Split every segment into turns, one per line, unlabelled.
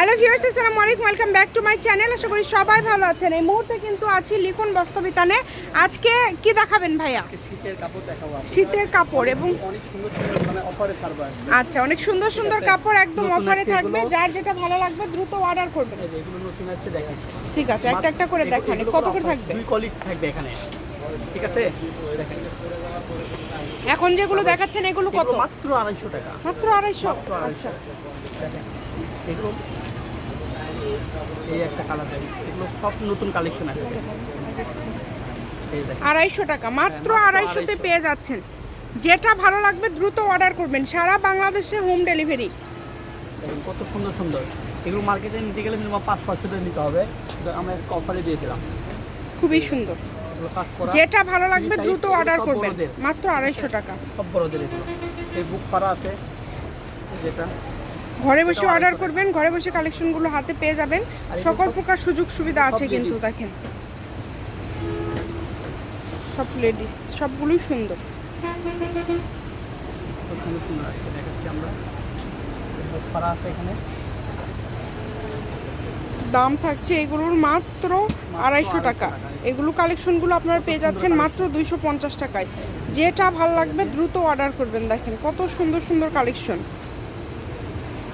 Hello viewers আসসালামু আলাইকুম welcome back to my channel. আশা করি সবাই ভালো আছেন। এই মুহূর্তে কিন্তু আছি লিখন বস্তবিতানে আজকে কি দেখাবেন ভাইয়া?
শীতের কাপড় দেখাবো
শীতের কাপড় এবং
অনেক সুন্দর সুন্দর মানে অফারে সার্ভ আছে
আচ্ছা অনেক সুন্দর সুন্দর কাপড় একদম অফারে থাকবে। যার যেটা ভালো লাগবে দ্রুত অর্ডার করবেন।
এগুলো নতুন আছে দেখাচ্ছি।
ঠিক আছে একটা একটা করে দেখান কত করে থাকবে?
দুই কোয়ালিটি থাকবে এখানে। ঠিক আছে?
এখন যেগুলো দেখাচ্ছেন এগুলো কত?
মাত্র আড়াইশো টাকা।
মাত্র আড়াইশো? আচ্ছা।
এগুলো এই একটা কালার এগুলো সব নতুন কালেকশন আছে।
আড়াইশো টাকা মাত্র
মাত্র
আড়াইশোতে পেয়ে যাচ্ছেন। যেটা ভালো লাগবে দ্রুত অর্ডার করবেন। সারা বাংলাদেশে হোম ডেলিভারি
কত সুন্দর সুন্দর। এগুলো মার্কেটে নিতে গেলে মিনিমাম পাঁচ ছশো টাকা নিতে হবে। আমরা আজকে অফারে দিয়ে দিলাম।
খুবই সুন্দর। যেটা ভালো লাগবে দ্রুত অর্ডার করবেন। মাত্র আড়াইশো টাকা।
সব বড়দের এগুলো। এই বুক করা আছে। যেটা।
ঘরে বসে অর্ডার করবেন ঘরে বসে কালেকশনগুলো হাতে পেয়ে যাবেন। সকল প্রকার সুযোগ সুবিধা আছে কিন্তু দেখেন। সব লেডিস সবগুলোই সুন্দর। দাম থাকছে এগুলোর মাত্র আড়াইশো টাকা। এগুলো কালেকশনগুলো আপনারা পেয়ে যাচ্ছেন মাত্র দুইশো পঞ্চাশ টাকায়। যেটা ভালো লাগবে দ্রুত অর্ডার করবেন দেখেন কত সুন্দর সুন্দর কালেকশন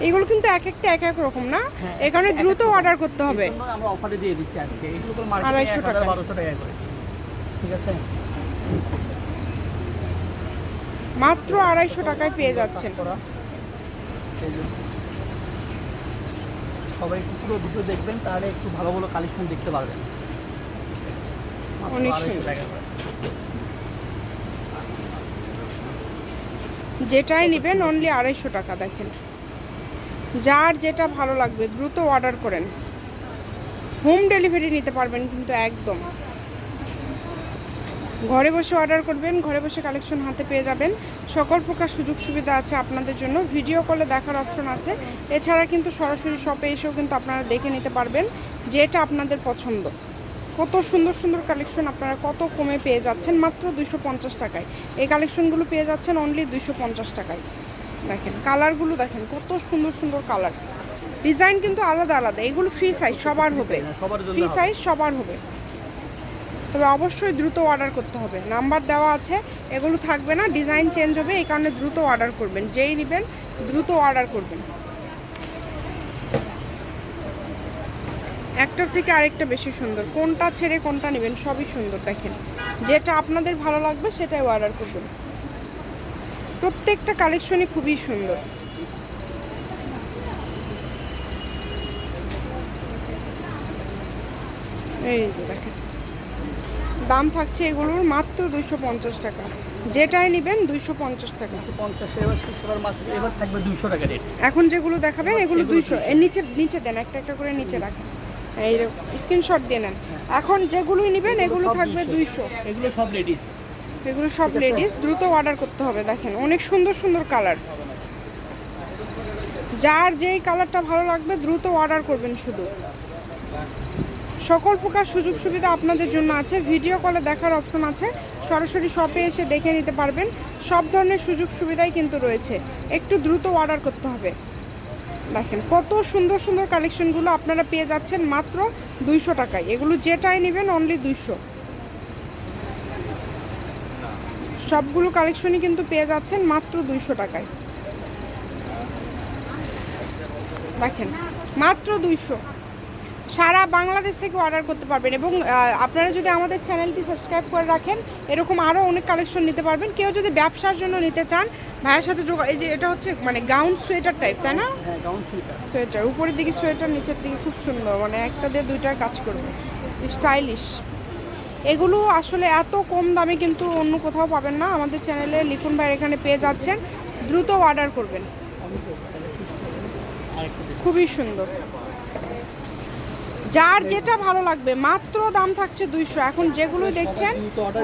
এগুলো কিন্তু এক একটা এক এক রকম না
হ্যাঁ,
এ কারণে দ্রুত অর্ডার করতে হবে
আমরা অফারে দিয়ে দিচ্ছি আজকে এগুলো মার্কেটে
আড়াইশো
এক হাজার
টাকা।
বারোশো টাকা করে ঠিক আছে
মাত্র আড়াইশো টাকায় পেয়ে যাচ্ছেন।
এই। সবাই একটু পুরো ভিডিও দেখবেন তাহলে একটু ভালো ভালো কালেকশন দেখতে পারবেন মাত্র
অনেক
250
সুন্দর।
টাকা করে।
যেটাই নেবেন অনলি আড়াইশো টাকা দেখেন যার যেটা ভালো লাগবে, দ্রুত অর্ডার করেন। হোম ডেলিভারি নিতে পারবেন কিন্তু একদম। ঘরে বসে অর্ডার করবেন, ঘরে বসে কালেকশন হাতে পেয়ে যাবেন। সকল প্রকার সুযোগ সুবিধা আছে আপনাদের জন্য। ভিডিও কলে দেখার অপশন আছে। এছাড়া কিন্তু সরাসরি শপে এসেও কিন্তু আপনারা দেখে নিতে পারবেন যেটা আপনাদের পছন্দ। কত সুন্দর সুন্দর কালেকশন আপনারা কত কমে পেয়ে যাচ্ছেন, মাত্র দুশো টাকায়। এই কালেকশনগুলো পেয়ে যাচ্ছেন অনলি দুশো টাকায়। দেখেন কালারগুলো দেখেন কত সুন্দর সুন্দর কালার। ডিজাইন কিন্তু আলাদা আলাদা এগুলো ফ্রি সাইজ সবার হবে। ফ্রি সাইজ সবার হবে। তবে অবশ্যই দ্রুত অর্ডার করতে হবে। নাম্বার দেওয়া আছে এগুলো থাকবে না ডিজাইন চেঞ্জ হবে এই কারণে দ্রুত অর্ডার করবেন। যেই নেবেন দ্রুত অর্ডার করবেন। একটার থেকে আরেকটা বেশি সুন্দর। কোনটা ছেড়ে কোনটা নেবেন সবই সুন্দর দেখেন। যেটা আপনাদের ভালো লাগবে সেটাই অর্ডার করবেন। প্রত্যেকটা কালেকশনই খুবই সুন্দর। এই দেখেন। দাম থাকছে এগুলোর মাত্র দুইশো পঞ্চাশ টাকা। যেটাই নেবেন দুইশো পঞ্চাশ টাকা। এখন যেগুলো দেখাবেন এগুলো দুইশো। এর নিচে নিচে দেন একটা একটা করে নিচে রাখেন। এই স্ক্রিনশট দিয়ে নেন। এখন যেগুলোই নেবেন এগুলো থাকবে
200
দুইশো।
এগুলো সব লেডিস
এগুলো সব লেডিস দ্রুত অর্ডার করতে হবে দেখেন। অনেক সুন্দর সুন্দর কালার যার যেই কালারটা ভালো লাগবে দ্রুত অর্ডার করবেন শুধু। সকল প্রকার সুযোগ সুবিধা আপনাদের জন্য আছে। ভিডিও কলে দেখার অপশন আছে। সরাসরি শপে এসে দেখে নিতে পারবেন। সব ধরনের সুযোগ সুবিধাই কিন্তু রয়েছে। একটু দ্রুত অর্ডার করতে হবে। দেখেন কত সুন্দর সুন্দর কালেকশনগুলো আপনারা পেয়ে যাচ্ছেন মাত্র দুইশো টাকায়। এগুলো যেটাই নেবেন অনলি দুইশো। সবগুলো কালেকশনই কিন্তু পেয়ে যাচ্ছেন মাত্র দুইশো টাকায়। দেখেন মাত্র দুইশো। সারা বাংলাদেশ থেকে অর্ডার করতে পারবেন এবং আপনারা যদি আমাদের চ্যানেলটি সাবস্ক্রাইব করে রাখেন এরকম আরও অনেক কালেকশন নিতে পারবেন। কেউ যদি ব্যবসার জন্য নিতে চান ভাইয়ের সাথে যোগা এই যে এটা হচ্ছে মানে গাউন সোয়েটার টাইপ তাই না?
হ্যাঁ
সোয়েটার উপরের দিকে সোয়েটার নিচের দিকে খুব সুন্দর মানে একটা দিয়ে দুইটার কাজ করবে। স্টাইলিশ এগুলো আসলে এত কম দামে কিন্তু অন্য কোথাও পাবেন না। আমাদের চ্যানেলে লিখুন ভাই এখানে পেয়ে যাচ্ছেন। দ্রুত অর্ডার করবেন। খুবই সুন্দর। যার যেটা ভালো লাগবে মাত্র দাম থাকছে দুইশো। এখন যেগুলো দেখছেন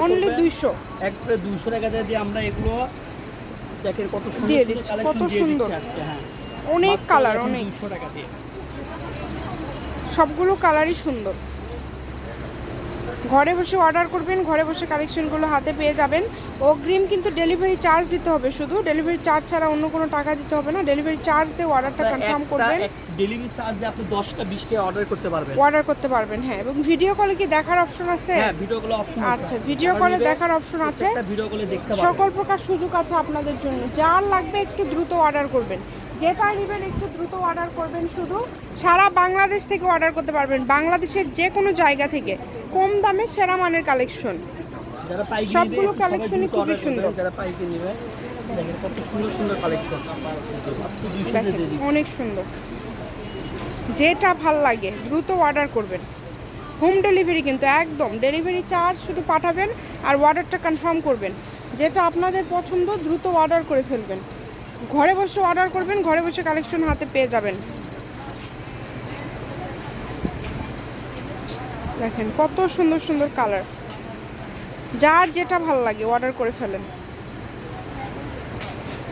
অনলি দুইশো।
একবারে দুইশো টাকা দিয়ে আমরা এগুলো দেখেন কত সুন্দর
দিয়ে দিচ্ছি, কত সুন্দর।
হ্যাঁ।
অনেক কালার অনেক।
200 টাকা দিয়ে।
সবগুলো কালারই সুন্দর। ঘরে বসে অর্ডার করবেন ঘরে বসে কালেকশনগুলো হাতে পেয়ে যাবেন। অগ্রিম কিন্তু ডেলিভারি চার্জ দিতে হবে শুধু। ডেলিভারি চার্জ ছাড়া অন্য কোনো টাকা দিতে হবে না। ডেলিভারি চার্জ দিয়ে অর্ডারটা কনফার্ম করবেন।
ডেলিভারি চার্জে আপনি দশটা বিশটা অর্ডার করতে পারবেন।
অর্ডার করতে পারবেন হ্যাঁ। এবং ভিডিও কলে কি দেখার অপশন আছে?
হ্যাঁ ভিডিও কলে অপশন
আচ্ছা ভিডিও কলে দেখার অপশন আছে।
ভিডিও কলে দেখতে পারবেন।
সকল প্রকার সুযোগ আছে আপনাদের জন্য। যার লাগবে একটু দ্রুত অর্ডার করবেন। যেটা নেবেন একটু দ্রুত অর্ডার করবেন শুধু। সারা বাংলাদেশ থেকে অর্ডার করতে পারবেন। বাংলাদেশের যে কোনো জায়গা থেকে। কম দামে সেরা মানের কালেকশন সবগুলো
দ্রুত
খুবই সুন্দর।
যারা পাইকারি নেবে। দেখেন কত সুন্দর সুন্দর কালেকশন
অনেক সুন্দর। যেটা ভালো লাগে দ্রুত অর্ডার করবেন। হোম ডেলিভারি কিন্তু একদম ডেলিভারি চার্জ শুধু পাঠাবেন আর অর্ডারটা কনফার্ম করবেন। যেটা আপনাদের পছন্দ দ্রুত অর্ডার করে ফেলবেন। ঘরে বসে অর্ডার করবেন ঘরে বসে কালেকশন হাতে পেয়ে যাবেন। দেখেন, কত সুন্দর সুন্দর কালার। যার যেটা ভালো লাগে অর্ডার করে ফেলেন।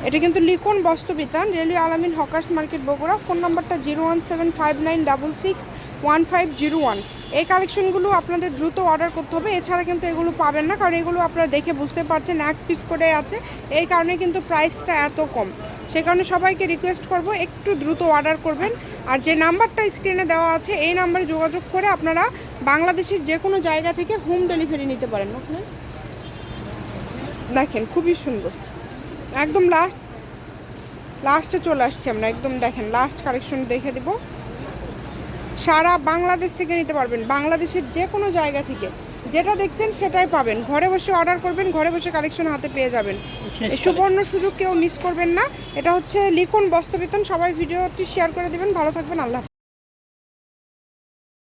এটা কিন্তু লিকন বস্ত্রবিতান railway Alamin hawkers market Bogura, phone নাম্বারটা zero one seven five nine double six one five zero one. এই কালেকশনগুলো আপনাদের দ্রুত অর্ডার করতে হবে। এছাড়া কিন্তু এগুলো পাবেন না, কারণ এগুলো আপনারা দেখে বুঝতে পারছেন এক পিস করে আছে। এই কারণে কিন্তু প্রাইসটা এত কম। সে কারণে সবাইকে রিকোয়েস্ট করব, একটু দ্রুত অর্ডার করবেন। আর যে নাম্বারটা স্ক্রিনে দেওয়া আছে, এই নাম্বারে যোগাযোগ করে আপনারা বাংলাদেশের যে কোনো জায়গা থেকে হোম ডেলিভারি নিতে পারেন ওখানে। দেখেন খুবই সুন্দর। একদম লাস্ট লাস্টে চলে আসছি আমরা একদম দেখেন লাস্ট কালেকশন দেখে দেব। সারা বাংলাদেশ থেকে নিতে পারবেন বাংলাদেশের যে কোনো জায়গা থেকে। যেটা দেখছেন সেটাই পাবেন। ঘরে বসে অর্ডার করবেন ঘরে বসে কালেকশন হাতে পেয়ে যাবেন। এই সুবর্ণ সুযোগ কেউ মিস করবেন না। এটা হচ্ছে লিখুন বস্ত্রবেতন সবাই ভিডিওটি শেয়ার করে দেবেন। ভালো থাকবেন আল্লাহ।